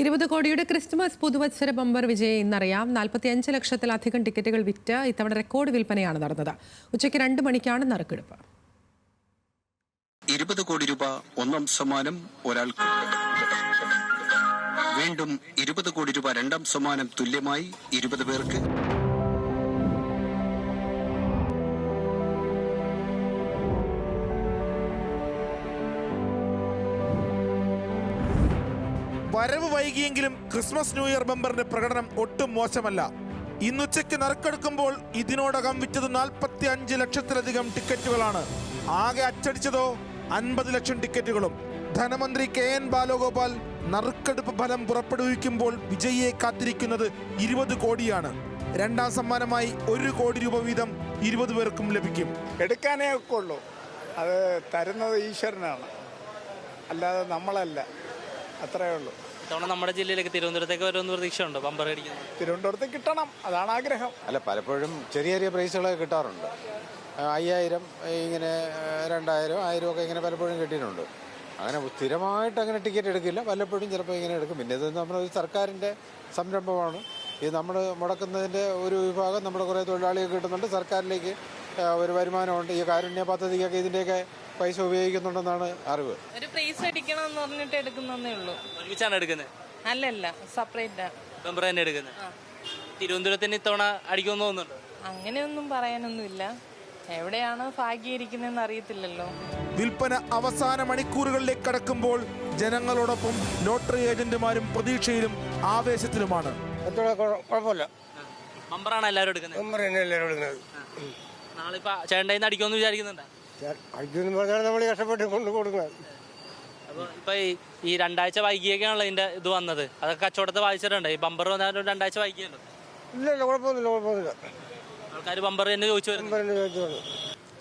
ഇരുപത് കോടിയുടെ ക്രിസ്മസ് പുതുവത്സര ബമ്പർ വിജയ ഇന്നറിയാം. നാൽപ്പത്തിയഞ്ച് ലക്ഷത്തിലധികം ടിക്കറ്റുകൾ വിറ്റ് ഇത്തവണ റെക്കോർഡ് വിൽപ്പനയാണ് നടന്നത്. ഉച്ചയ്ക്ക് രണ്ട് മണിക്കാണ് നറുക്കെടുപ്പ്. ഇരുപത് കോടി രൂപ ഒന്നാം സമ്മാനം ഒരാൾക്ക്. വീണ്ടും ഇരുപത് കോടി രൂപ രണ്ടാം സമ്മാനം തുല്യമായി ഇരുപത് പേർക്ക്. വരവ് വൈകിയെങ്കിലും ക്രിസ്മസ് ന്യൂ ഇയർ ബമ്പറിന്റെ പ്രകടനം ഒട്ടും മോശമല്ല. ഇന്നുച്ചയ്ക്ക് നറുക്കെടുക്കുമ്പോൾ ഇതിനോടകം വിറ്റത് നാൽപ്പത്തി അഞ്ച് ലക്ഷത്തിലധികം ടിക്കറ്റുകളാണ്. ആകെ അച്ചടിച്ചതോ അൻപത് ലക്ഷം ടിക്കറ്റുകളും. ധനമന്ത്രി കെ എൻ ബാലഗോപാൽ നറുക്കെടുപ്പ് ഫലം പുറപ്പെടുവിക്കുമ്പോൾ വിജയിയെ കാത്തിരിക്കുന്നത് ഇരുപത് കോടിയാണ്. രണ്ടാം സമ്മാനമായി ഒരു കോടി രൂപ വീതം ഇരുപത് പേർക്കും ലഭിക്കും. എടുക്കാനേ ഒക്കെ അത് തരുന്നത് ഈശ്വരനാണ്. അല്ലാതെ നമ്മളല്ല. അത്രയേ ഉള്ളൂ. ഇത്തവണ നമ്മുടെ ജില്ലയിലേക്ക് തിരുവനന്തപുരത്തേക്ക് വരുമെന്ന് പ്രതീക്ഷയുണ്ട്. ബമ്പർ അടിക്കുന്നത്. തിരുവനന്തപുരത്ത് കിട്ടണം അതാണ് ആഗ്രഹം. അല്ല പലപ്പോഴും ചെറിയ ചെറിയ പ്രൈസുകളൊക്കെ കിട്ടാറുണ്ട്. അയ്യായിരം ഇങ്ങനെ രണ്ടായിരം ആയിരം ഒക്കെ ഇങ്ങനെ പലപ്പോഴും കിട്ടിയിട്ടുണ്ട്. അങ്ങനെ സ്ഥിരമായിട്ട് അങ്ങനെ ടിക്കറ്റ് എടുക്കില്ല. പലപ്പോഴും ചിലപ്പോൾ ഇങ്ങനെ എടുക്കും. പിന്നെ ഇത് നമ്മുടെ ഒരു സർക്കാരിന്റെ സംരംഭമാണ്. ഇത് നമ്മൾ മുടക്കുന്നതിന്റെ ഒരു വിഭാഗം നമ്മുടെ കുറേ തൊഴിലാളികൾ കിട്ടുന്നുണ്ട്. സർക്കാരിലേക്ക് ഒരു വരുമാനമുണ്ട്. ഈ കാരുണ്യ പദ്ധതിക്കൊക്കെ ഇതിന്റെയൊക്കെ പൈസ ഉപയോഗിക്കുന്നുണ്ടെന്നാണ് അറിവ്. ഒരു പ്രൈസ് അടിക്കണം എന്ന് പറഞ്ഞിട്ട് എടുക്കുന്നേ ഉള്ളൂ. ഒരുമിച്ചാണ് എടുക്കുന്നത് അല്ലല്ല സെപ്പറേറ്റ് ബമ്പർ തന്നെ എടുക്കുന്നത് തിരുവനന്തപുരത്തിന് ഇത്തവണ അടിക്കുമെന്ന് തോന്നുന്നുണ്ട്? അങ്ങനെയൊന്നും പറയാനൊന്നുമില്ല. എവിടെയാണ് ഭാഗ്യയിരിക്കുന്നതെന്ന് അറിയത്തില്ലല്ലോ. വിൽപ്പന അവസാന മണിക്കൂറുകളിലേക്ക് കടക്കുമ്പോൾ ജനങ്ങളോടൊപ്പം ലോട്ടറി ഏജന്റുമാരും പ്രതീക്ഷയിലും ആവേശത്തിലുമാണ്. കുഴപ്പമില്ല. എല്ലാവരും എടുക്കുന്നത്? തന്നെ എല്ലാവരും എടുക്കുന്നത്. നാളെ ഇപ്പൊ ചേട്ടന്റെ നിന്ന് അടിക്കുമെന്ന് വിചാരിക്കുന്നുണ്ട്? അടിക്കുമെന്ന് പറഞ്ഞാൽ നമ്മൾ കഷ്ടപ്പെട്ട് കൊണ്ട് കൊടുക്കുന്നത് അപ്പൊ ഇപ്പൊ ഈ- ഈ രണ്ടാഴ്ച വൈകിയൊക്കെയാണല്ലോ ഇതിന്റെ ഇത് വന്നത്. അതൊക്കെ കച്ചവടത്തെ വായിച്ചിട്ടുണ്ട് ഈ ബമ്പർ വന്നാലും രണ്ടാഴ്ച വൈകിയല്ലോ. ഇല്ല ഇല്ല കുഴപ്പമൊന്നുമില്ല കുഴപ്പമൊന്നുമില്ല. ആൾക്കാർ ബമ്പർ തന്നെ ചോദിച്ചു വരുന്നു നമ്പർ തന്നെ ചോദിച്ചോളൂ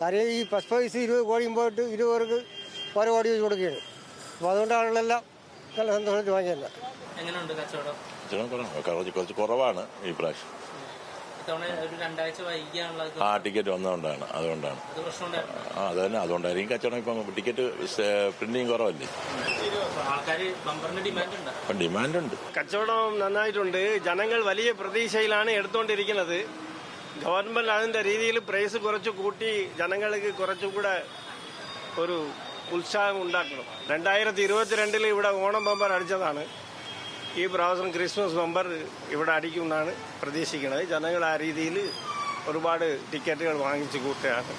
കാര്യം ഈ ഫസ്റ്റ് പ്രൈസ് ഇരുപത് കോടി പോയിട്ട് ഇരുപത് പേർക്ക് ഓരോ കോടി വെച്ച് കൊടുക്കുകയാണ്. അപ്പോൾ അതുകൊണ്ടാണല്ലോ ആളുകളെല്ലാം നല്ല സന്തോഷത്തിൽ വാങ്ങിയല്ല എങ്ങനെയുണ്ട് കച്ചവടം? കുറച്ച് കുറച്ച് കുറവാണ് ഈ പ്രാവശ്യം. ആ ടിക്കറ്റ് വന്നതുകൊണ്ടാണ്. അതുകൊണ്ടാണ്. ആ അത് തന്നെ. അതുകൊണ്ടായിരിക്കും കച്ചവടം ഇപ്പം ടിക്കറ്റ് പ്രിന്റിങ് കുറവല്ലേ? ഡിമാൻഡ് ഉണ്ട്. കച്ചവടം നന്നായിട്ടുണ്ട്. ജനങ്ങൾ വലിയ പ്രതീക്ഷയിലാണ് എടുത്തുകൊണ്ടിരിക്കുന്നത്. ഗവൺമെന്റ് അതിന്റെ രീതിയിൽ പ്രൈസ് കുറച്ച് കൂട്ടി ജനങ്ങൾക്ക് കുറച്ചുകൂടെ ഒരു ഉത്സാഹം ഉണ്ടാക്കണം. രണ്ടായിരത്തി ഇരുപത്തിരണ്ടിൽ ഇവിടെ ഓണം ബമ്പർ അടിച്ചതാണ്. ഈ പ്രാവശ്യം ക്രിസ്മസ് ബമ്പർ ഇവിടെ അടിക്കുമെന്നാണ് പ്രതീക്ഷിക്കുന്നത്. ജനങ്ങൾ ആ രീതിയിൽ ഒരുപാട് ടിക്കറ്റുകൾ വാങ്ങിച്ചു കൂട്ടുകയാണ്.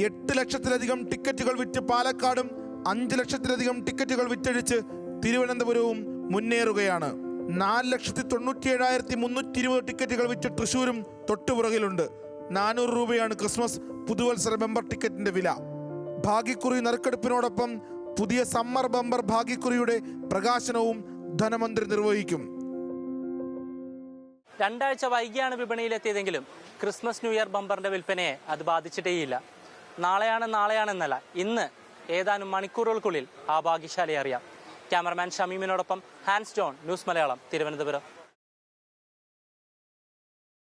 എട്ട് ലക്ഷത്തിലധികം ടിക്കറ്റുകൾ വിറ്റ് പാലക്കാടും അഞ്ച് ലക്ഷത്തിലധികം ടിക്കറ്റുകൾ വിറ്റഴിച്ച് തിരുവനന്തപുരവും മുന്നേറുകയാണ്. നാല് ലക്ഷത്തി തൊണ്ണൂറ്റി ഏഴായിരത്തി മുന്നൂറ്റി ഇരുപത് ടിക്കറ്റുകൾ വിറ്റ് തൃശൂരും തൊട്ടുപുറകിലുണ്ട്. നാനൂറ് രൂപയാണ് ക്രിസ്മസ് പുതുവത്സര മെമ്പർ ടിക്കറ്റിന്റെ വില. ഭാഗ്യക്കുറി നറുക്കെടുപ്പിനോടൊപ്പം പുതിയ സമ്മർ ബമ്പർ ഭാഗ്യക്കുറിയുടെ പ്രകാശനവും ധനമന്ത്രി നിർവഹിക്കും. രണ്ടാഴ്ച വൈകിയാണ് വിപണിയിലെത്തിയതെങ്കിലും ക്രിസ്മസ് ന്യൂ ഇയർ ബമ്പറിന്റെ വിൽപ്പനയെ അത് ബാധിച്ചിട്ടേയില്ല. നാളെയാണ് നാളെയാണെന്നല്ല ഇന്ന് ഏതാനും മണിക്കൂറുകൾക്കുള്ളിൽ ആ ഭാഗ്യശാലി അറിയാം. Cameraman ഷമീമിനോടൊപ്പം Hans John news Malayalam Thiruvananthapuram.